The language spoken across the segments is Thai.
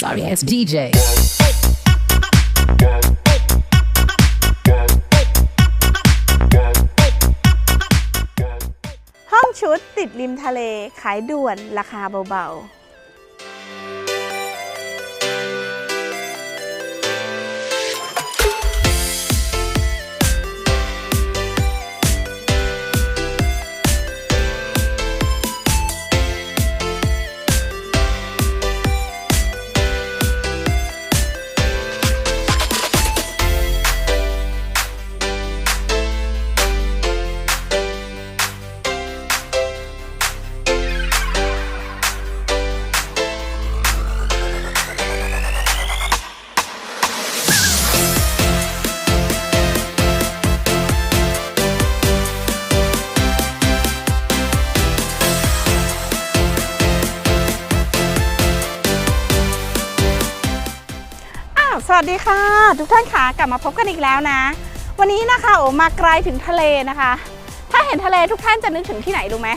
Sorry ass DJ. ห้องชุดติดริมทะเลขายด่วนราคาเบาๆ ทุกท่านค่ะกลับมาพบกันอีกแล้วนะ วันนี้นะคะโอมาไกลถึงทะเลนะคะ ถ้าเห็นทะเลทุกท่านจะนึกถึงที่ไหนรู้ไหม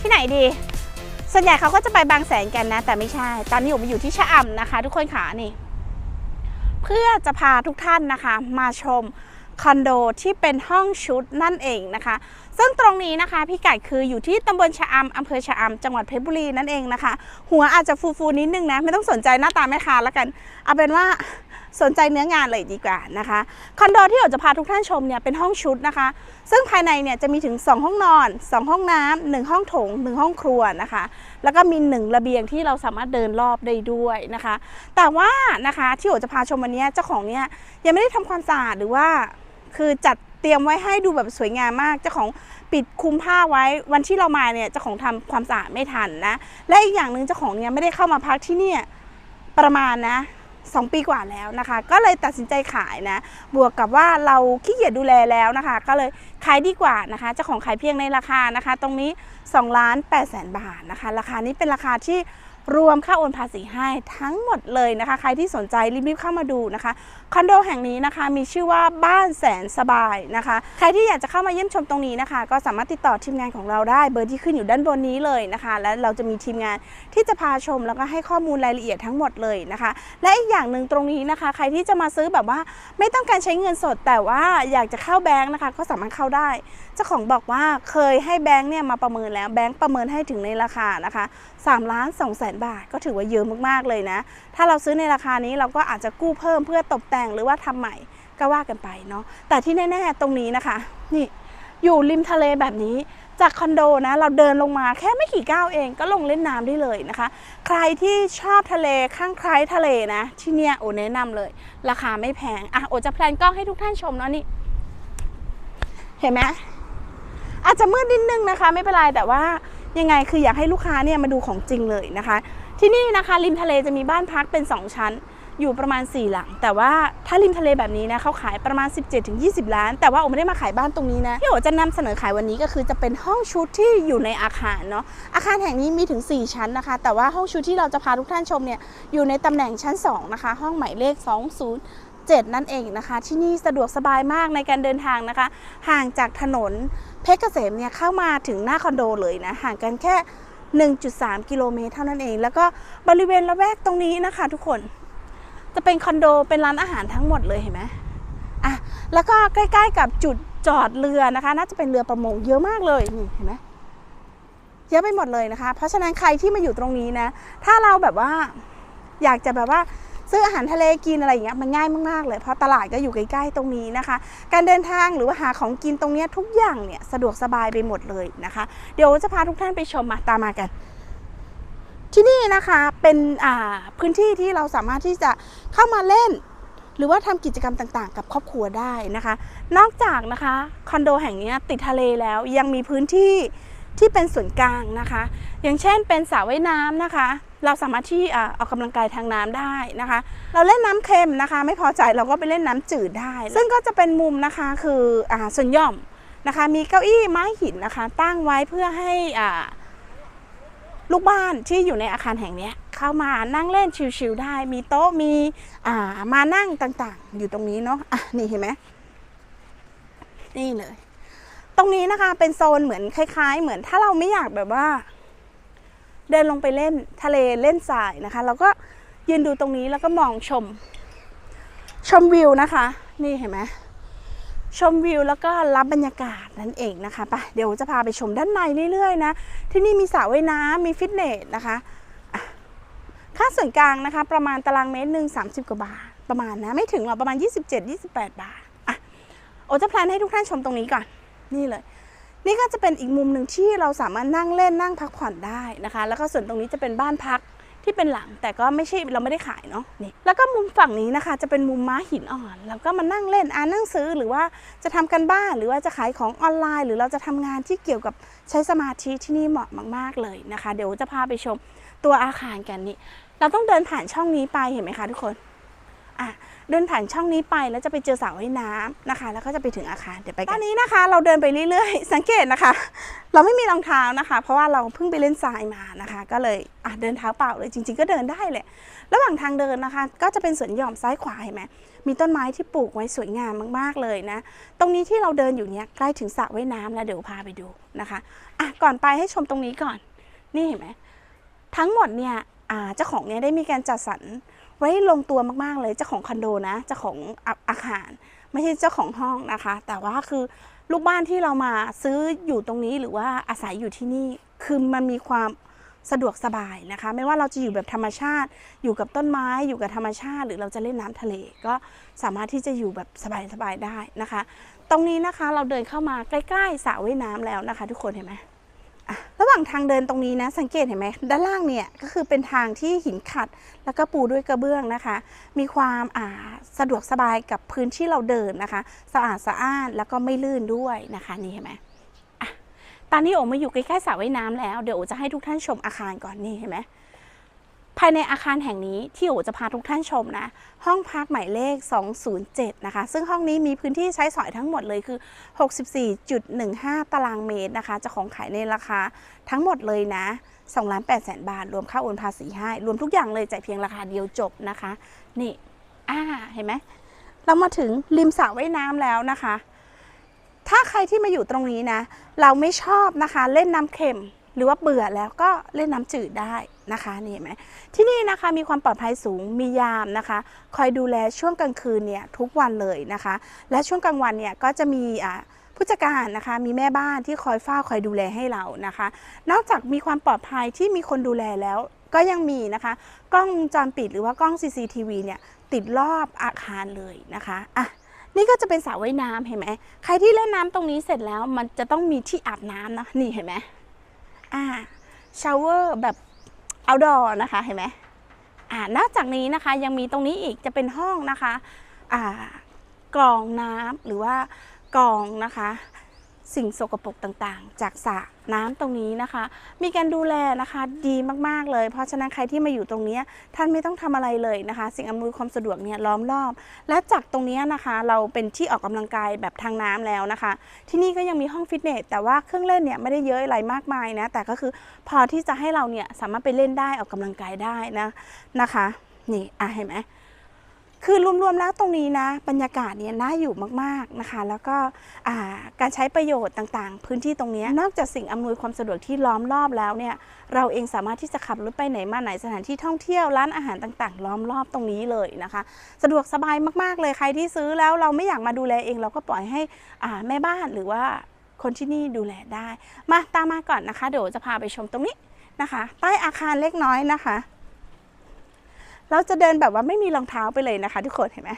ที่ไหนดี ส่วนใหญ่เขาก็จะไปบางแสนกันนะ แต่ไม่ใช่ ตอนนี้โอมาอยู่ที่ชะอำนะคะ ทุกคนค่ะนี่ เพื่อจะพาทุกท่านนะคะ มาชมคอนโดที่เป็นห้องชุดนั่นเองนะคะ ซึ่งตรงนี้นะคะพี่ไก่คืออยู่ที่ตำบลชะอำอำเภอชะอำจังหวัดเพชรบุรีนั่นเองนะคะ หัวอาจจะฟูๆนิดนึงนะ ไม่ต้องสนใจหน้าตาแม่ค้าแล้วกัน เอาเป็นว่า สนใจเนื้องานเลยดีกว่านะคะคอนโดที่เราจะพาทุกท่านชมเนี่ยเป็นห้องชุดนะคะ ซึ่งภายในเนี่ยจะมีถึง 2 ห้องนอน 2 ห้องน้ำหนึ่งห้องโถง 1 ห้องครัวนะคะ แล้วก็มี 1 ระเบียงที่เราสามารถเดินรอบได้ด้วยนะคะ แต่ว่านะคะที่โอจะพาชมวันนี้เจ้าของเนี่ยยังไม่ได้ทำความสะอาดหรือว่าคือจัดเตรียมไว้ให้ดูแบบสวยงามมาก เจ้าของปิดคลุมผ้าไว้วันที่เรามาเนี่ยเจ้าของทำความสะอาดไม่ทันนะ และอีกอย่างหนึ่งเจ้าของเนี่ยไม่ได้เข้ามาพักที่เนี่ยประมาณนะ สองปีกว่าแล้วนะคะ ก็เลยตัดสินใจขายนะ บวกกับว่าเราขี้เกียจดูแลแล้วนะคะ ก็เลยขายดีกว่านะคะเจ้าของขายเพียงในราคานะคะ ตรงนี้2ล้าน8แสนบาทนะคะ ราคานี้เป็นราคาที่ รวมค่าโอนภาษีให้ทั้งหมดเลยนะคะ ใครที่สนใจรีบๆเข้ามาดูนะคะคอนโดแห่งนี้นะคะมีชื่อว่าบ้านแสนสบายนะคะ ใครที่อยากจะเข้ามาเยี่ยมชมตรงนี้นะคะ ก็สามารถติดต่อทีมงานของเราได้เบอร์ที่ขึ้นอยู่ด้านบนนี้เลยนะคะ และเราจะมีทีมงานที่จะพาชมแล้วก็ให้ข้อมูลรายละเอียดทั้งหมดเลยนะคะ และอีกอย่างหนึ่งตรงนี้นะคะ ใครที่จะมาซื้อแบบว่าไม่ต้องการใช้เงินสด แต่ว่าอยากจะเข้าแบงค์นะคะ ก็สามารถเข้าได้ จ้าของบอกว่าเคยให้แบงค์เนี่ยมาประเมินแล้วแบงค์ประเมินให้ถึงในราคานะคะ3ล้าน2แสนบาทก็ถือว่าเยอะมากๆเลยนะ ถ้าเราซื้อในราคานี้เราก็อาจจะกู้เพิ่มเพื่อตกแต่งหรือว่าทำใหม่ก็ว่ากันไปเนาะแต่ที่แน่ๆตรงนี้นะคะ นี่อยู่ริมทะเลแบบนี้จากคอนโดนะเราเดินลงมาแค่ไม่กี่ก้าวเองก็ลงเล่นน้ำได้เลยนะคะ ใครที่ชอบทะเลข้างใครทะเลนะ ที่เนี่ยโอแนะนำเลย ราคาไม่แพงอะโอจะแพลนกล้องให้ทุกท่านชมเนาะนี่ เห็นไหม อาจจะมืดนิดนึงนะคะ ไม่เป็นไรแต่ว่ายังไงคืออยากให้ลูกค้าเนี่ยมาดูของจริงเลยนะคะ ที่นี่นะคะริมทะเลจะมีบ้านพักเป็น 2 ชั้น อยู่ประมาณ 4 หลัง แต่ว่าถ้าริมทะเลแบบนี้นะเขาขายประมาณ 17-20 ล้าน แต่ว่าโอไม่ได้มาขายบ้านตรงนี้นะที่โอจะนำเสนอขายวันนี้ก็คือจะเป็นห้องชุดที่อยู่ในอาคารเนาะอาคารแห่งนี้มีถึง 4 ชั้นนะคะ แต่ว่าห้องชุดที่เราจะพาทุกท่านชมเนี่ยอยู่ในตำแหน่งชั้น 2 นะคะ ห้องหมายเลข 20 7 นั่นเองนะคะ ที่นี่สะดวกสบายมากในการเดินทางนะคะ ห่างจากถนน เพชรเกษมเนี่ยเข้ามาถึงหน้าคอนโดเลยนะห่างกันแค่ 1.3 กิโลเมตรเท่านั้นเอง แล้วก็บริเวณละแวกตรงนี้นะคะ ทุกคน จะเป็นคอนโดเป็นร้านอาหารทั้งหมดเลยเห็นไหมอะแล้วก็ใกล้ๆกับจุดจอดเรือนะคะ น่าจะเป็นเรือประมงเยอะมากเลยนี่เห็นไหมเยอะไปหมดเลยนะคะ เพราะฉะนั้นใครที่มาอยู่ตรงนี้นะ ถ้าเราแบบว่าอยากจะแบบว่า ซื้ออาหารทะเลกินอะไรอย่างเงี้ยมันง่ายมากๆเลยเพราะตลาดก็อยู่ใกล้ๆตรงนี้นะคะ การเดินทางหรือว่าหาของกินตรงเนี้ยทุกอย่างเนี่ยสะดวกสบายไปหมดเลยนะคะ เดี๋ยวจะพาทุกท่านไปชมมาตามมากันที่นี่นะคะเป็นพื้นที่ที่เราสามารถที่จะเข้ามาเล่น หรือว่าทำกิจกรรมต่างๆ กับครอบครัวได้นะคะ นอกจากนะคะคอนโดแห่งนี้ติดทะเลแล้วยังมีพื้นที่ที่เป็นส่วนกลางนะคะ อย่างเช่นเป็นสระว่ายน้ำนะคะ เราสามารถที่อ่าออกกำลังกายทางน้ำได้นะคะ เราเล่นน้ำเค็มนะคะ ไม่พอใจเราก็ไปเล่นน้ำจืดได้ ซึ่งก็จะเป็นมุมนะคะคืออส่วนย่อมนะคะ มีเก้าอี้ไม้หินนะคะ ตั้งไว้เพื่อให้ลูกบ้านที่อยู่ในอาคารแห่งนี้เข้ามานั่งเล่นชิลๆได้ มีโต๊ะมีมานั่งต่างๆ อยู่ตรงนี้เนาะะนี่เห็นไหมนี่เลย ตรงนี้นะคะเป็นโซนเหมือนคล้าย ๆ เหมือนถ้าเราไม่อยากแบบว่า เดินลงไปเล่นทะเลเล่นทรายนะคะ เราก็ยืนดูตรงนี้แล้วก็มองชม ชมวิวนะคะ นี่เห็นไหมชมวิวแล้วก็รับบรรยากาศนั่นเองนะคะไปเดี๋ยวจะพาไปชมด้านในเรื่อยๆนะ ที่นี่มีสระว่ายน้ำมีฟิตเนสนะคะ ค่าส่วนกลางนะคะ ประมาณตารางเมตรหนึ่ง30กว่าบาท ประมาณนะไม่ถึงหรอกประมาณ 27-28 บาทอะโอจะแพลนให้ทุกท่านชมตรงนี้ก่อน นี่เลย นี่ก็จะเป็นอีกมุมหนึ่งที่เราสามารถนั่งเล่นนั่งพักผ่อนได้นะคะ แล้วก็ส่วนตรงนี้จะเป็นบ้านพักที่เป็นหลังแต่ก็ไม่ใช่เราไม่ได้ขายเนาะนี่แล้วก็มุมฝั่งนี้นะคะ จะเป็นมุมม้าหินอ่อนแล้วก็มานั่งเล่นอ่านหนังสือหรือว่าจะทำกันบ้านหรือว่าจะขายของออนไลน์ หรือเราจะทำงานที่เกี่ยวกับใช้สมาธิที่นี่เหมาะมาก ๆเลยนะคะ เดี๋ยวจะพาไปชมตัวอาคารกันนี่เราต้องเดินผ่านช่องนี้ไปเห็นไหมคะทุกคนอะ เดินผ่านช่องนี้ไปแล้วจะไปเจอสระว่ายน้ำนะคะ แล้วก็จะไปถึงอาคารเดี๋ยวไปกันตอนนี้นะคะ เราเดินไปเรื่อยๆ สังเกตนะคะ เราไม่มีรองเท้านะคะ เพราะว่าเราเพิ่งไปเล่นทรายมานะคะ ก็เลยเดินเท้าเปล่าเลยจริง ๆ ก็เดินได้แหละระหว่างทางเดินนะคะ ก็จะเป็นสวนหย่อมซ้ายขวาเห็นไหมมีต้นไม้ที่ปลูกไว้สวยงามมากๆเลยนะ ตรงนี้ที่เราเดินอยู่เนี้ยใกล้ถึงสระว่ายน้ำแล้วเดี๋ยวพาไปดูนะคะอะก่อนไปให้ชมตรงนี้ก่อน นี่เห็นไหมทั้งหมดเนี่ยเจ้าของเนี่ยได้มีการจัดสรร ไว้ลงตัวมากๆเลยเจ้าของคอนโดนะเจ้าของอาอาคาร ไม่ใช่เจ้าของห้องนะคะ แต่ว่าคือลูกบ้านที่เรามาซื้ออยู่ตรงนี้หรือว่าอาศัยอยู่ที่นี่คือมันมีความสะดวกสบายนะคะ ไม่ว่าเราจะอยู่แบบธรรมชาติ อยู่กับต้นไม้ อยู่กับธรรมชาติ หรือเราจะเล่นน้ำทะเล ก็สามารถที่จะอยู่แบบสบายๆได้นะคะ ตรงนี้นะคะเราเดินเข้ามาใกล้ๆสระว่ายน้ำแล้วนะคะ ทุกคนเห็นไหม ระหว่างทางเดินตรงนี้นะสังเกตเห็นไหมด้านล่างเนี่ยก็คือเป็นทางที่หินขัด แล้วก็ปูด้วยกระเบื้องนะคะ มีความสะดวกสบายกับพื้นที่เราเดินนะคะ สะอาดสะอ้านแล้วก็ไม่ลื่นด้วยนะคะนี่เห็นไหมอะตอนนี้โอมาอยู่ใกล้ๆสระว่ายน้ำแล้วเดี๋ยวโอจะให้ทุกท่านชมอาคารก่อนนี่เห็นไหม ภายในอาคารแห่งนี้ที่โอจะพาทุกท่านชมนะ ห้องพักหมายเลข 207 นะคะ ซึ่งห้องนี้มีพื้นที่ใช้สอยทั้งหมดเลยคือ 64.15 ตารางเมตรนะคะ จะของขายในราคาทั้งหมดเลยนะ2ล้าน8แสนบาท รวมค่าโอนภาษีให้ รวมทุกอย่างเลยจ่ายเพียงราคาเดียวจบนะคะ นี่อ่าเห็นไหมเรามาถึงริมสระว่ายน้ำแล้วนะคะ ถ้าใครที่มาอยู่ตรงนี้นะ เราไม่ชอบนะคะ เล่นน้ำเค็ม หรือว่าเบื่อแล้วก็เล่นน้ำจืดได้นะคะนี่เห็นไหมที่นี่นะคะมีความปลอดภัยสูงมียามนะคะ คอยดูแลช่วงกลางคืนเนี่ยทุกวันเลยนะคะ และช่วงกลางวันเนี่ยก็จะมีอ่าผู้จัดการนะคะมีแม่บ้านที่คอยเฝ้าคอยดูแลให้เรานะคะ นอกจากมีความปลอดภัยที่มีคนดูแลแล้ว ก็ยังมีนะคะ กล้องวงจรปิดหรือว่ากล้อง CCTV เนี่ยติดรอบอาคารเลยนะคะอะนี่ก็จะเป็นสระว่ายน้ำเห็นไหมใครที่เล่นน้ำตรงนี้เสร็จแล้วมันจะต้องมีที่อาบน้ำนะนี่เห็นไหม อ่าชาวเวอร์แบบเอาดอร์นะคะเห็นไหมอ่านอกจากนี้นะคะยังมีตรงนี้อีกจะเป็นห้องนะคะอ่ากรองน้ำหรือว่ากรองนะคะ สิ่งสกปรกต่างๆ จากสระน้ำตรงนี้นะคะ มีการดูแลนะคะดีมากๆเลย เพราะฉะนั้นใครที่มาอยู่ตรงนี้ท่านไม่ต้องทำอะไรเลยนะคะ สิ่งอำนวยความสะดวกเนี่ยล้อมรอบ และจากตรงนี้นะคะเราเป็นที่ออกกำลังกายแบบทางน้ำแล้วนะคะ ที่นี่ก็ยังมีห้องฟิตเนสแต่ว่าเครื่องเล่นเนี่ยไม่ได้เยอะอะไรมากมายนะแต่ก็คือพอที่จะให้เราเนี่ยสามารถไปเล่นได้ออกกำลังกายได้นะนะคะ นี่อะเห็นไหม คือรวมๆแล้วตรงนี้นะ บรรยากาศเนี่ยน่าอยู่มากๆนะคะ แล้วก็การใช้ประโยชน์ต่างๆ พื้นที่ตรงนี้นอกจากสิ่งอำนวยความสะดวกที่ล้อมรอบแล้วเนี่ยเราเองสามารถที่จะขับรถไปไหนมาไหนสถานที่ท่องเที่ยวร้านอาหารต่างๆ ล้อมรอบตรงนี้เลยนะคะ สะดวกสบายมากๆเลยใครที่ซื้อแล้วเราไม่อยากมาดูแลเอง เราก็ปล่อยให้แม่บ้านหรือว่าคนที่นี่ดูแลได้ มาตามมาก่อนนะคะเดี๋ยวจะพาไปชมตรงนี้นะคะ ใต้อาคารเล็กน้อยนะคะ เราจะเดินแบบว่าไม่มีรองเท้าไปเลยนะคะ ทุกคนเห็นไหม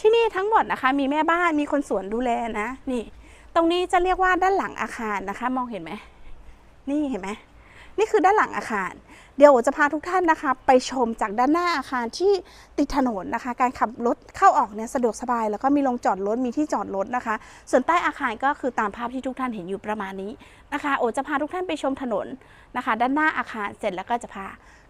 ที่นี่ทั้งหมดนะคะ มีแม่บ้านมีคนสวนดูแลนะนี่ ตรงนี้จะเรียกว่าด้านหลังอาคารนะคะ มองเห็นไหมนี่เห็นไหมนี่คือด้านหลังอาคาร เดี๋ยวจะพาทุกท่านนะคะ ไปชมจากด้านหน้าอาคารที่ติดถนนนะคะ การขับรถเข้าออกเนี่ยสะดวกสบาย แล้วก็มีโรงจอดรถมีที่จอดรถนะคะ ส่วนใต้อาคารก็คือตามภาพที่ทุกท่านเห็นอยู่ประมาณนี้นะคะ โอจะพาทุกท่านไปชมถนนนะคะ ด้านหน้าอาคารเสร็จแล้วก็จะพา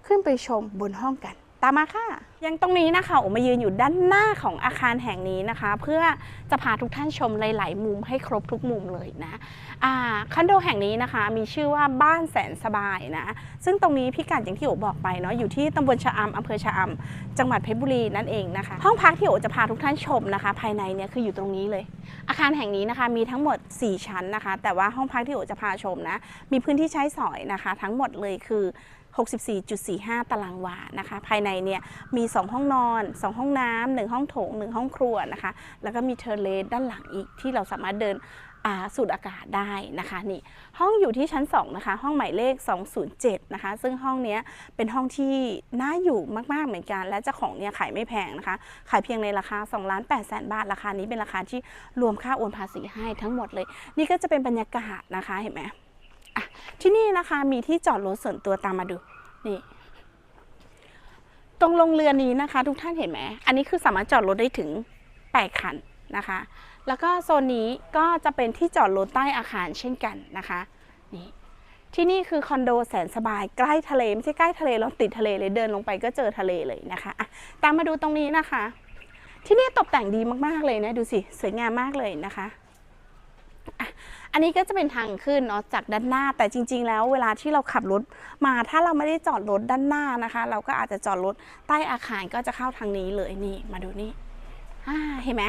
ขึ้นไปชมบนห้องกัน ตามมาค่ะ ยังตรงนี้นะคะโอมายืนอยู่ด้านหน้าของอาคารแห่งนี้นะคะ เพื่อจะพาทุกท่านชมหลาย ๆ มุมให้ครบทุกมุมเลยนะคอนโดแห่งนี้นะคะ มีชื่อว่าบ้านแสนสบายนะ ซึ่งตรงนี้พิกัดอย่างที่โอบอกไปเนาะอยู่ที่ตำบลชะอำอำเภอชะอำจังหวัดเพชรบุรีนั่นเองนะคะ ห้องพักที่โอจะพาทุกท่านชมนะคะ ภายในเนี่ยคืออยู่ตรงนี้เลย อาคารแห่งนี้นะคะมีทั้งหมด 4 ชั้นนะคะ แต่ว่าห้องพักที่โอจะพาชมนะมีพื้นที่ใช้สอยนะคะ ทั้งหมดเลยคือ 64.45 ตารางวานะคะ ภายในเนี่ยมี 2 ห้องนอน 2 ห้องน้ำหนึ่งห้องโถง 1 ห้องครัวนะคะ แล้วก็มีเทอร์เลสด้านหลังอีกที่เราสามารถเดินสูดอากาศได้นะคะนี่ห้องอยู่ที่ชั้น 2 นะคะ ห้องหมายเลข 207 นะคะ ซึ่งห้องนี้เป็นห้องที่น่าอยู่มาก ๆ เหมือนกัน และเจ้าของเนี่ยขายไม่แพงนะคะ ขายเพียงในราคา2ล้าน8แสนบาท ราคานี้เป็นราคาที่รวมค่าโอนภาษีให้ทั้งหมดเลย นี่ก็จะเป็นบรรยากาศนะคะเห็นไหม ที่นี่นะคะมีที่จอดรถส่วนตัวตามมาดูนี่ตรงโรงเรือนนี้นะคะ ทุกท่านเห็นไหมอันนี้คือสามารถจอดรถได้ถึง 8 คันนะคะ แล้วก็โซนนี้ก็จะเป็นที่จอดรถใต้อาคารเช่นกันนะคะนี่ที่นี่คือคอนโดแสนสบายใกล้ทะเลไม่ใช่ใกล้ทะเลเราติดทะเลเลยเดินลงไปก็เจอทะเลเลยนะคะะตามมาดูตรงนี้นะคะ ที่นี่ตกแต่งดีมากๆเลยนะดูสิสวยงามมากเลยนะคะ อันนี้ก็จะเป็นทางขึ้นเนาะจากด้านหน้า แต่จริง ๆ แล้วเวลาที่เราขับรถมาถ้าเราไม่ได้จอดรถด้านหน้านะคะ เราก็อาจจะจอดรถใต้อาคารก็จะเข้าทางนี้เลยนี่มาดูนี่เห็นไหม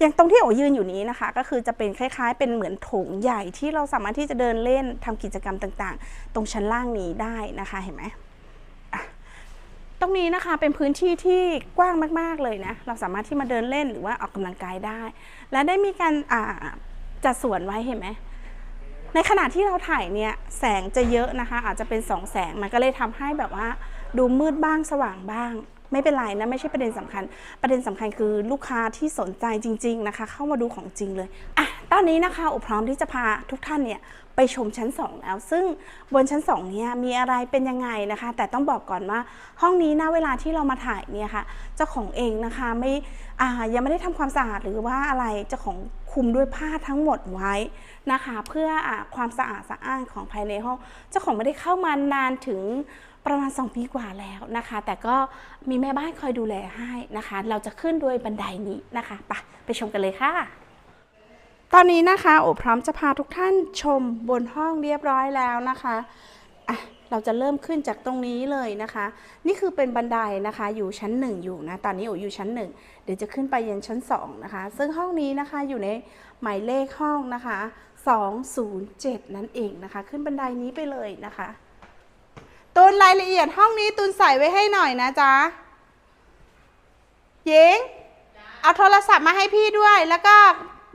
อย่างตรงที่โอยืนอยู่นี้นะคะ ก็คือจะเป็นคล้าย ๆ เป็นเหมือนโถงใหญ่ที่เราสามารถที่จะเดินเล่นทำกิจกรรมต่าง ๆ ตรงชั้นล่างนี้ได้นะคะเห็นไหม ตรงนี้นะคะเป็นพื้นที่ที่กว้างมาก ๆ เลยนะ เราสามารถที่มาเดินเล่นหรือว่าออกกำลังกายได้ และได้มีการจัดสวนไว้เห็นไหมในขณะที่เราถ่ายเนี่ยแสงจะเยอะนะคะ อาจจะเป็นสองแสงมันก็เลยทำให้แบบว่าดูมืดบ้างสว่างบ้าง ไม่เป็นไรนะไม่ใช่ประเด็นสำคัญ ประเด็นสำคัญคือลูกค้าที่สนใจจริง ๆนะคะ เข้ามาดูของจริงเลยอะตอนนี้นะคะอุพร้อมที่จะพาทุกท่านเนี่ย ไปชมชั้น 2 แล้ว ซึ่งบนชั้น2เนี่ยมีอะไรเป็นยังไงนะคะ แต่ต้องบอกก่อนว่าห้องนี้นะเวลาที่เรามาถ่ายเนี่ยค่ะเจ้าของเองนะคะไม่อ่ายังไม่ได้ทำความสะอาดหรือว่าอะไรเจ้าของคุมด้วยผ้าทั้งหมดไว้นะคะ เพื่ออความสะอาดสะอ้านของภายในห้องเจ้าของไม่ได้เข้ามานานถึงประมาณ 2 ปีกว่าแล้วนะคะ แต่ก็มีแม่บ้านคอยดูแลให้นะคะ เราจะขึ้นด้วยบันไดนี้นะคะไปไปชมกันเลยค่ะ ตอนนี้นะคะโอพร้อมจะพาทุกท่านชมบนห้องเรียบร้อยแล้วนะคะอะเราจะเริ่มขึ้นจากตรงนี้เลยนะคะ นี่คือเป็นบันไดนะคะ อยู่ชั้น 1 อยู่นะ ตอนนี้โออยู่ชั้น 1 เดี๋ยวจะขึ้นไปยันชั้น 2 นะคะ ซึ่งห้องนี้นะคะอยู่ในหมายเลขห้องนะคะ 207 นั่นเองนะคะ ขึ้นบันไดนี้ไปเลยนะคะตูนรายละเอียดห้องนี้ตูนใส่ไว้ให้หน่อยนะจ๊ะหญิงเอาโทรศัพท์มาให้พี่ด้วย แล้วก็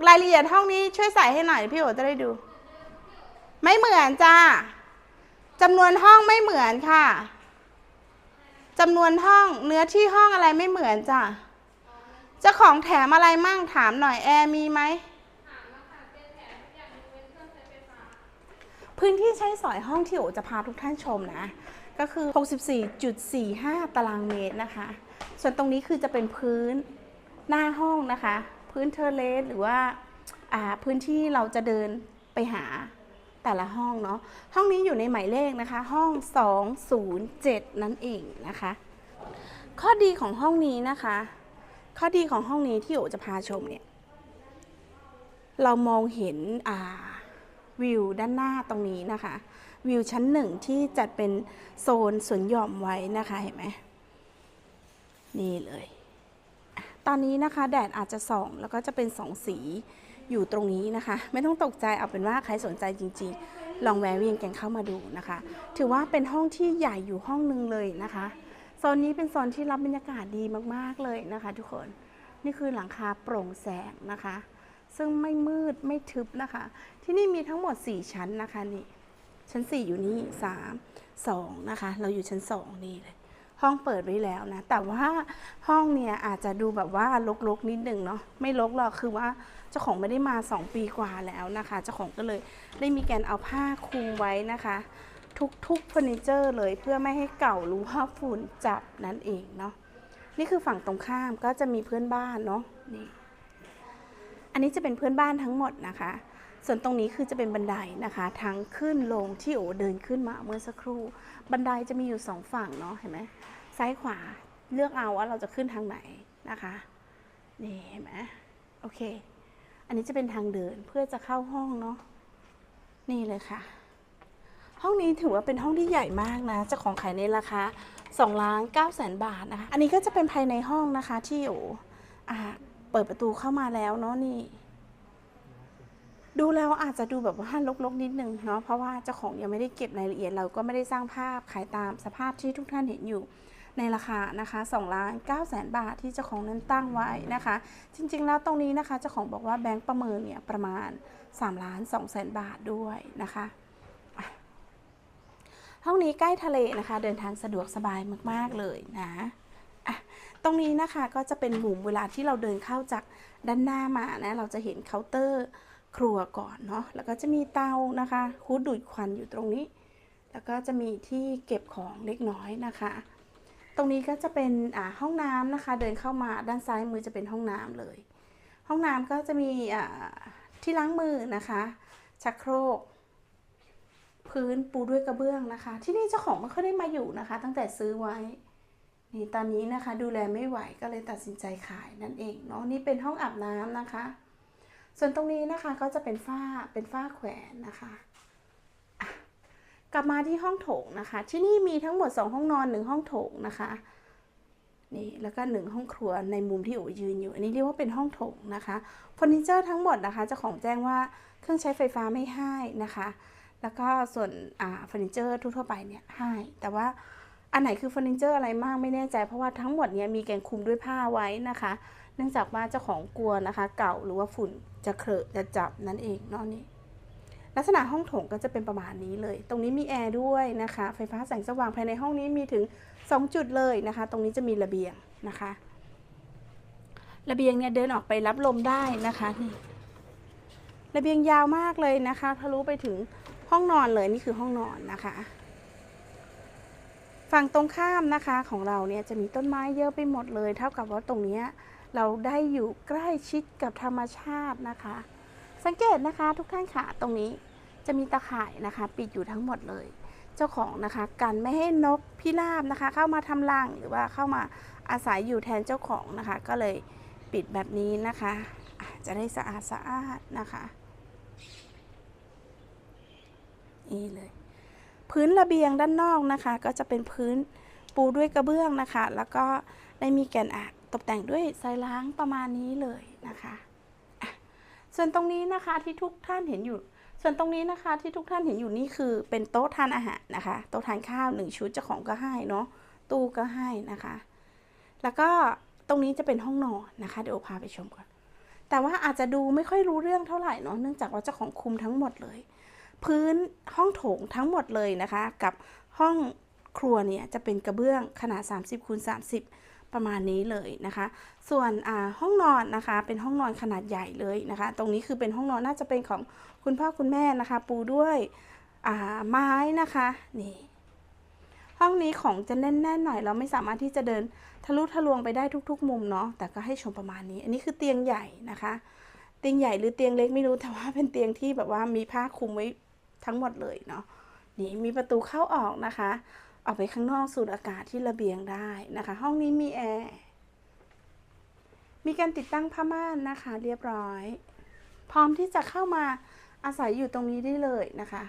รายละเอียดห้องนี้ช่วยใส่ให้หน่อยพี่โอจะได้ดู ไม่เหมือนจ้าจำนวนห้องไม่เหมือนค่ะจำนวนห้องเนื้อที่ห้องอะไรไม่เหมือนจ้ะจ้าของแถมอะไรมั่งถามหน่อยแอร์มีไหมพื้นที่ใช้สอยห้องที่โอจะพาทุกท่านชมนะ ก็คือ 64.45 ตารางเมตรนะคะ ส่วนตรงนี้คือจะเป็นพื้นหน้าห้องนะคะ พื้นเทเลสหรือว่าพื้นที่เราจะเดินไปหาแต่ละห้องเนาะห้องนี้อยู่ในหมายเลขนะคะ ห้อง 207 นั่นเองนะคะ ข้อดีของห้องนี้นะคะ ข้อดีของห้องนี้ที่โอจะพาชมเนี่ยเรามองเห็นวิวด้านหน้าตรงนี้นะคะ วิวชั้นหนึ่งที่จัดเป็นโซนสวนหย่อมไว้นะคะเห็นไหมนี่เลย ตอนนี้นะคะแดดอาจจะส่อง แล้วก็จะเป็นสองสีอยู่ตรงนี้นะคะ ไม่ต้องตกใจเอาเป็นว่าใครสนใจจริงๆ ลองแวะเวียนกันเข้ามาดูนะคะ ถือว่าเป็นห้องที่ใหญ่อยู่ห้องหนึ่งเลยนะคะโซนนี้เป็นโซนที่รับบรรยากาศดีมากๆเลยนะคะ ทุกคนนี่คือหลังคาโปร่งแสงนะคะ ซึ่งไม่มืดไม่ทึบนะคะ ที่นี่มีทั้งหมด 4 ชั้นนะคะนี่ชั้น 4 อยู่นี่3 2นะคะ เราอยู่ชั้น 2 นี่เลย ห้องเปิดไว้แล้วนะ แต่ว่าห้องเนี่ยอาจจะดูแบบว่าลกๆนิดหนึ่งเนาะไม่ลกหรอกคือว่าเจ้าของไม่ได้มา 2 ปีกว่าแล้วนะคะ เจ้าของก็เลยได้มีการเอาผ้าคลุมไว้นะคะ ทุกๆเฟอร์นิเจอร์เลยเพื่อไม่ให้เก่ารือว่าฝุ่นจับนั่นเองเนาะนี่คือฝั่งตรงข้ามก็จะมีเพื่อนบ้านเนาะนี่อันนี้จะเป็นเพื่อนบ้านทั้งหมดนะคะ ส่วนตรงนี้คือจะเป็นบันไดนะคะทางขึ้นลงที่โอเดินขึ้นมาเมื่อสักครู่ บันไดจะมีอยู่สองฝั่งเนาะเห็นไหมซ้ายขวาเลือกเอาว่าเราจะขึ้นทางไหนนะคะนี่เห็นไหมโอเค อันนี้จะเป็นทางเดินเพื่อจะเข้าห้องเนาะนี่เลยค่ะ ห้องนี้ถือว่าเป็นห้องที่ใหญ่มากนะจ้าของขายในราคา2ล้าน9แสนบาทนะคะ อันนี้ก็จะเป็นภายในห้องนะคะที่โออ่เปิดประตูเข้ามาแล้วเนาะนี่ ดูแล้วอาจจะดูแบบว่าลกๆนิดนึงเนาะเพราะว่าเจ้าของยังไม่ได้เก็บรายละเอียดเราก็ไม่ได้สร้างภาพขายตามสภาพที่ทุกท่านเห็นอยู่ในราคานะคะ2ล้าน9แสนบาทที่เจ้าของนั้นตั้งไว้นะคะ จริงๆแล้วตรงนี้นะคะเจ้าของบอกว่าแบงค์ประเมินเนี่ยประมาณ3ล้าน2แสนบาทด้วยนะคะห้องนี้ใกล้ทะเลนะคะ เดินทางสะดวกสบายมากๆเลยนะอะตรงนี้นะคะก็จะเป็นมุมเวลาที่เราเดินเข้าจากด้านหน้ามานะเราจะเห็นเคาน์เตอร์ ครัวก่อนเนาะแล้วก็จะมีเตานะคะคูดดูดควันอยู่ตรงนี้ แล้วก็จะมีที่เก็บของเล็กน้อยนะคะ ตรงนี้ก็จะเป็นอ่าห้องน้ำนะคะ เดินเข้ามาด้านซ้ายมือจะเป็นห้องน้ำเลย ห้องน้ำก็จะมีอ่าที่ล้างมือนะคะชักโครกพื้นปูด้วยกระเบื้องนะคะ ที่นี่เจ้าของไม่ค่อยได้มาอยู่นะคะ ตั้งแต่ซื้อไว้ นี่ตอนนี้นะคะ ดูแลไม่ไหวก็เลยตัดสินใจขายนั่นเองเนาะนี่เป็นห้องอาบน้ำนะคะ ส่วนตรงนี้นะคะก็จะเป็นฝ้าเป็นฝ้าแขวนนะคะะกลับมาที่ห้องโถงนะคะ ที่นี่มีทั้งหมด 2 ห้องนอน 1 ห้องโถงนะคะ นี่แล้วก็หนึ่งห้องครัวในมุมที่โอยืนอยู่ อันนี้เรียกว่าเป็นห้องโถงนะคะเฟอร์นิเจอร์ทั้งหมดนะคะเจ้าของแจ้งว่าเครื่องใช้ไฟฟ้าไม่ให้นะคะ แล้วก็ส่วนเฟอร์นิเจอร์ทั่วไปเนี่ยให้ แต่ว่าอันไหนคือเฟอร์นิเจอร์อะไรมากไม่แน่ใจ เพราะว่าทั้งหมดเนี่ยมีแกงคุมด้วยผ้าไว้นะคะ เนื่องจากว่าเจ้าของกลัวนะคะ เก่าหรือว่าฝุ่นจะเคลอะจะจับนั่นเองเนาะนี่ลักษณะห้องโถงก็จะเป็นประมาณนี้เลย ตรงนี้มีแอร์ด้วยนะคะ ไฟฟ้าแสงสว่างภายในห้องนี้มีถึง 2 จุดเลยนะคะ ตรงนี้จะมีระเบียงนะคะ ระเบียงเนี่ยเดินออกไปรับลมได้นะคะนี่ระเบียงยาวมากเลยนะคะทะลุไปถึงห้องนอนเลยนี่คือห้องนอนนะคะ ฝั่งตรงข้ามนะคะของเราเนี่ยจะมีต้นไม้เยอะไปหมดเลย เท่ากับว่าตรงเนี้ย เราได้อยู่ใกล้ชิดกับธรรมชาตินะคะ สังเกตนะคะทุกท่านค่ะตรงนี้จะมีตะข่ายนะคะ ปิดอยู่ทั้งหมดเลย เจ้าของนะคะกันไม่ให้นกพิราบนะคะ เข้ามาทำรังหรือว่าเข้ามาอาศัยอยู่แทนเจ้าของนะคะ ก็เลยปิดแบบนี้นะคะ จะได้สะอาดสะอาดนะคะนี่เลย พื้นระเบียงด้านนอกนะคะ ก็จะเป็นพื้นปูด้วยกระเบื้องนะคะ แล้วก็ได้มีแกนอาด ตกแต่งด้วยทรายล้างประมาณนี้เลยนะคะ ส่วนตรงนี้นะคะที่ทุกท่านเห็นอยู่ ส่วนตรงนี้นะคะที่ทุกท่านเห็นอยู่นี่คือเป็นโต๊ะทานอาหารนะคะ โต๊ะทานข้าวหนึ่งชุดเจ้าของก็ให้เนาะ ตู้ก็ให้นะคะ แล้วก็ตรงนี้จะเป็นห้องนอนนะคะ เดี๋ยวพาไปชมก่อน แต่ว่าอาจจะดูไม่ค่อยรู้เรื่องเท่าไหร่เนาะ เนื่องจากว่าเจ้าของคุมทั้งหมดเลย พื้นห้องโถงทั้งหมดเลยนะคะ กับห้องครัวเนี่ยจะเป็นกระเบื้องขนาด 30คูณ30 ประมาณนี้เลยนะคะ ส่วนห้องนอนนะคะเป็นห้องนอนขนาดใหญ่เลยนะคะ ตรงนี้คือเป็นห้องนอนน่าจะเป็นของคุณพ่อคุณแม่นะคะ ปูด้วยไม้นะคะนี่ห้องนี้ของจะแน่นๆหน่อยเราไม่สามารถที่จะเดินทะลุทะลวงไปได้ทุก ๆ มุมเนาะแต่ก็ให้ชมประมาณนี้ อันนี้คือเตียงใหญ่นะคะ เตียงใหญ่หรือเตียงเล็กไม่รู้แต่ว่าเป็นเตียงที่แบบว่ามีผ้าคลุมไว้ทั้งหมดเลยเนาะนี่มีประตูเข้าออกนะคะ ออกไปข้างนอกสูดอากาศที่ระเบียงได้นะคะ ห้องนี้มีแอร์มีการติดตั้งผ้าม่านนะคะ เรียบร้อย พร้อมที่จะเข้ามาอาศัยอยู่ตรงนี้ได้เลยนะคะ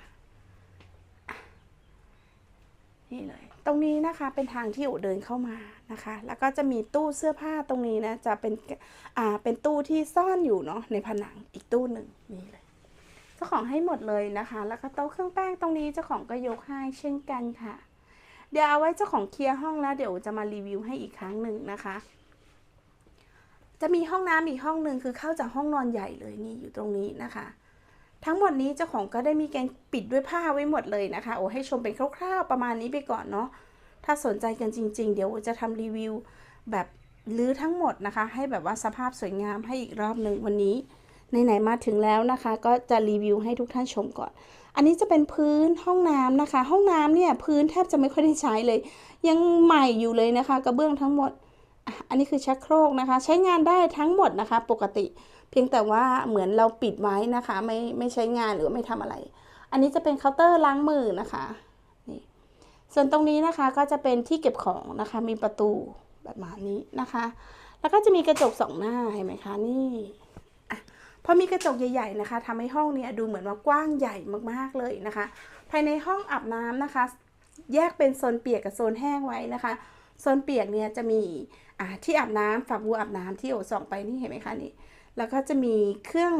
นี่เลยตรงนี้นะคะเป็นทางที่อูเดินเข้ามานะคะ แล้วก็จะมีตู้เสื้อผ้าตรงนี้นะจะเป็นอ่าเป็นตู้ที่ซ่อนอยู่เนาะในผนังอีกตู้หนึ่งนี่เลยเจ้าของให้หมดเลยนะคะ แล้วก็โต๊ะเครื่องแป้งตรงนี้เจ้าของก็ยกให้เช่นกันค่ะ เดี๋ยวเอาไว้เจ้าของเคลียร์ห้องแล้วเดี๋ยวจะมารีวิวให้อีกครั้งหนึ่งนะคะ จะมีห้องน้ำอีกห้องหนึ่งคือเข้าจากห้องนอนใหญ่เลยนี่อยู่ตรงนี้นะคะ ทั้งหมดนี้เจ้าของก็ได้มีการปิดด้วยผ้าไว้หมดเลยนะคะ โอ้ให้ชมเป็นคร่าวๆประมาณนี้ไปก่อนเนาะ ถ้าสนใจกันจริง ๆ เดี๋ยวจะทำรีวิวแบบรื้อทั้งหมดนะคะ ให้แบบว่าสภาพสวยงามให้อีกรอบหนึ่งวันนี้ไหนๆมาถึงแล้วนะคะ ก็จะรีวิวให้ทุกท่านชมก่อน อันนี้จะเป็นพื้นห้องน้ำนะคะ ห้องน้ำเนี่ยพื้นแทบจะไม่ค่อยได้ใช้เลย ยังใหม่อยู่เลยนะคะ กระเบื้องทั้งหมด อันนี้คือชักโครกนะคะ ใช้งานได้ทั้งหมดนะคะ ปกติ เพียงแต่ว่าเหมือนเราปิดไว้นะคะ ไม่ไม่ใช้งานหรือไม่ทำอะไร อันนี้จะเป็นเคาน์เตอร์ล้างมือนะคะนี่ส่วนตรงนี้นะคะก็จะเป็นที่เก็บของนะคะ มีประตูแบบมานี้นะคะ แล้วก็จะมีกระจกสองหน้าเห็นไหมคะนี่ พอมีกระจกใหญ่ๆนะคะทำให้ห้องเนี้ยดูเหมือนว่ากว้างใหญ่มากๆเลยนะคะ ภายในห้องอาบน้ำนะคะ แยกเป็นโซนเปียกกับโซนแห้งไว้นะคะโซนเปียกเนี่ยจะมีอ่าที่อาบน้ำฝักบัวอาบน้ำที่โอส่องไปนี่เห็นไหมคะนี่แล้วก็จะมีเครื่อง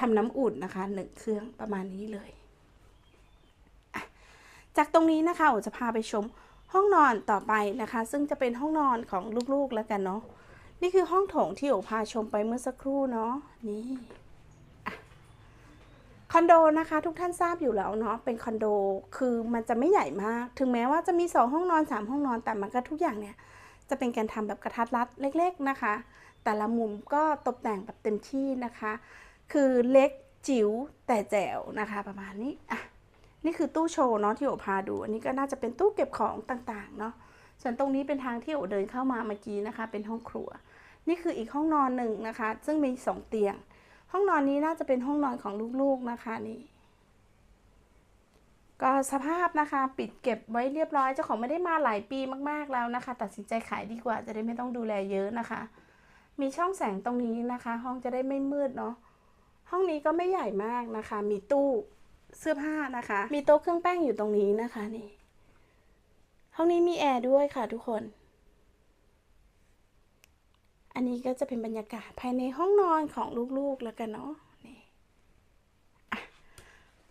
ทำน้ำอุ่นนะคะหนึ่งเครื่องประมาณนี้เลย จากตรงนี้นะคะโอจะพาไปชมห้องนอนต่อไปนะคะ ซึ่งจะเป็นห้องนอนของลูกๆแล้วกันเนาะ นี่คือห้องโถงที่โอพาชมไปเมื่อสักครู่เนาะนี่คอนโดนะคะ ทุกท่านทราบอยู่แล้วเนาะเป็นคอนโดคือมันจะไม่ใหญ่มาก ถึงแม้ว่าจะมี 2 ห้องนอน 3 ห้องนอนแต่มันก็ทุกอย่างเนี่ย จะเป็นการทำแบบกระทัดรัดเล็ก ๆนะคะ แต่ละมุมก็ตกแต่งแบบเต็มที่นะคะ คือเล็กจิ๋วแต่แจ๋วนะคะ ประมาณนี้อะนี่คือตู้โชว์เนาะที่โอพาดู อันนี้ก็น่าจะเป็นตู้เก็บของต่างๆเนาะส่วนตรงนี้เป็นทางที่โอเดินเข้ามาเมื่อกี้นะคะ เป็นห้องครัว นี่คืออีกห้องนอนหนึ่งนะคะ ซึ่งมีสองเตียง ห้องนอนนี้น่าจะเป็นห้องนอนของลูกๆนะคะนี่ก็สภาพนะคะปิดเก็บไว้เรียบร้อยเจ้าของไม่ได้มาหลายปีมากๆแล้วนะคะ ตัดสินใจขายดีกว่าจะได้ไม่ต้องดูแลเยอะนะคะ มีช่องแสงตรงนี้นะคะ ห้องจะได้ไม่มืดเนาะห้องนี้ก็ไม่ใหญ่มากนะคะ มีตู้เสื้อผ้านะคะ มีโต๊ะเครื่องแป้งอยู่ตรงนี้นะคะนี่ห้องนี้มีแอร์ด้วยค่ะทุกคน อันนี้ก็จะเป็นบรรยากาศภายในห้องนอนของลูกๆแล้วกันเนาะนี่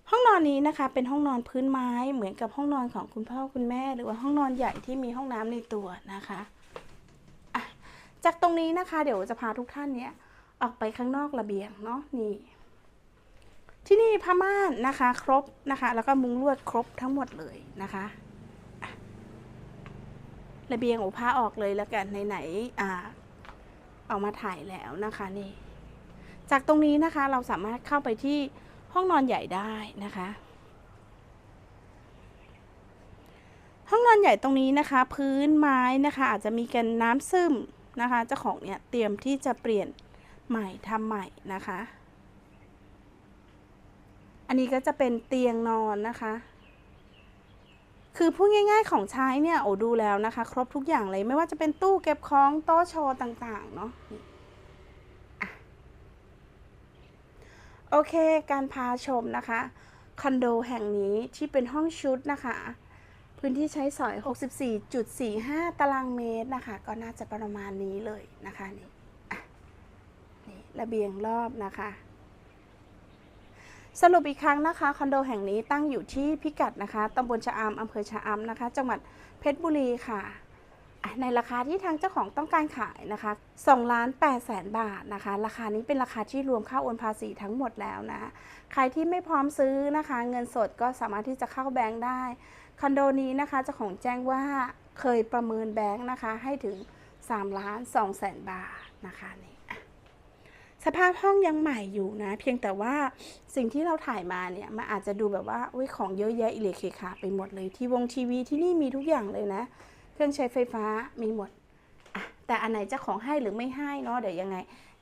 ห้องนอนนี้นะคะเป็นห้องนอนพื้นไม้เหมือนกับห้องนอนของคุณพ่อคุณแม่ หรือว่าห้องนอนใหญ่ที่มีห้องน้ำในตัวนะคะะจากตรงนี้นะคะ เดี๋ยวจะพาทุกท่านเนี้ยออกไปข้างนอกระเบียงเนาะนี่ ที่นี่ผ้าม่านนะคะ ครบนะคะ แล้วก็มุ้งลวดครบทั้งหมดเลยนะคะะระเบียงโอผ้าออกเลยแล้วกันไหนๆ อ่าเอามาถ่ายแล้วนะคะนี่ จากตรงนี้นะคะเราสามารถเข้าไปที่ห้องนอนใหญ่ได้นะคะ ห้องนอนใหญ่ตรงนี้นะคะ พื้นไม้นะคะ อาจจะมีกันน้ำซึมนะคะเจ้าของเนี่ยเตรียมที่จะเปลี่ยนใหม่ทำใหม่นะคะ อันนี้ก็จะเป็นเตียงนอนนะคะ คือพูดง่ายๆของใช้เนี่ยโอ้ดูแล้วนะคะ ครบทุกอย่างเลยไม่ว่าจะเป็นตู้เก็บของโต๊ะโชว์ต่างๆ เนาะโอเค การพาชมนะคะคอนโดแห่งนี้ที่เป็นห้องชุดนะคะ พื้นที่ใช้สอย 64.45 ตารางเมตรนะคะ ก็น่าจะประมาณนี้เลยนะคะนี่ระเบียงรอบนะคะ สรุปอีกครั้งนะคะคอนโดแห่งนี้ตั้งอยู่ที่พิกัดนะคะตำบลชะอำอำเภอชะอำนะคะ จังหวัดเพชรบุรีค่ะในราคาที่ทางเจ้าของต้องการขายนะคะ2ล้าน8แสนบาทนะคะ ราคานี้เป็นราคาที่รวมค่าโอนภาษีทั้งหมดแล้วนะ ใครที่ไม่พร้อมซื้อนะคะ เงินสดก็สามารถที่จะเข้าแบงค์ได้ คอนโดนี้นะคะเจ้าของแจ้งว่าเคยประเมินแบงค์นะคะให้ถึง 3 ล้าน2แสนบาทนะคะนี่อะ สภาพห้องยังใหม่อยู่นะ เพียงแต่ว่าสิ่งที่เราถ่ายมาเนี่ยมันอาจจะดูแบบว่าอุ้ยของเยอะแยะอิเล็กเคขาไปหมดเลย ที่วงทีวีที่นี่มีทุกอย่างเลยนะ เครื่องใช้ไฟฟ้ามีหมดอะแต่อันไหนจะของให้หรือไม่ให้เนาะเดี๋ยวยังไง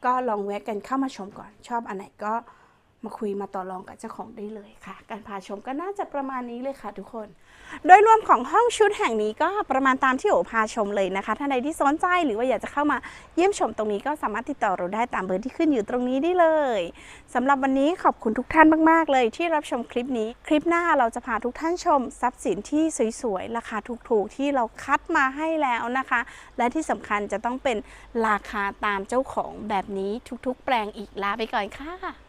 ก็ลองแวะกันเข้ามาชมก่อน ชอบอันไหนก็ มาคุยมาต่อรองกับเจ้าของได้เลยค่ะ การพาชมก็น่าจะประมาณนี้เลยค่ะทุกคน โดยรวมของห้องชุดแห่งนี้ก็ประมาณตามที่โอพาชมเลยนะคะท่านใดที่สนใจหรือว่าอยากจะเข้ามาเยี่ยมชมตรงนี้ก็สามารถติดต่อเราได้ตามเบอร์ที่ขึ้นอยู่ตรงนี้ได้เลยสำหรับวันนี้ขอบคุณทุกท่านมาก ๆ เลยที่รับชมคลิปนี้ คลิปหน้าเราจะพาทุกท่านชม ทรัพย์สินที่สวยๆราคาถูกๆ ที่เราคัดมาให้แล้วนะคะ และที่สำคัญจะต้องเป็นราคาตามเจ้าของแบบนี้ทุก ๆ แปลงอีกลาไปก่อนค่ะ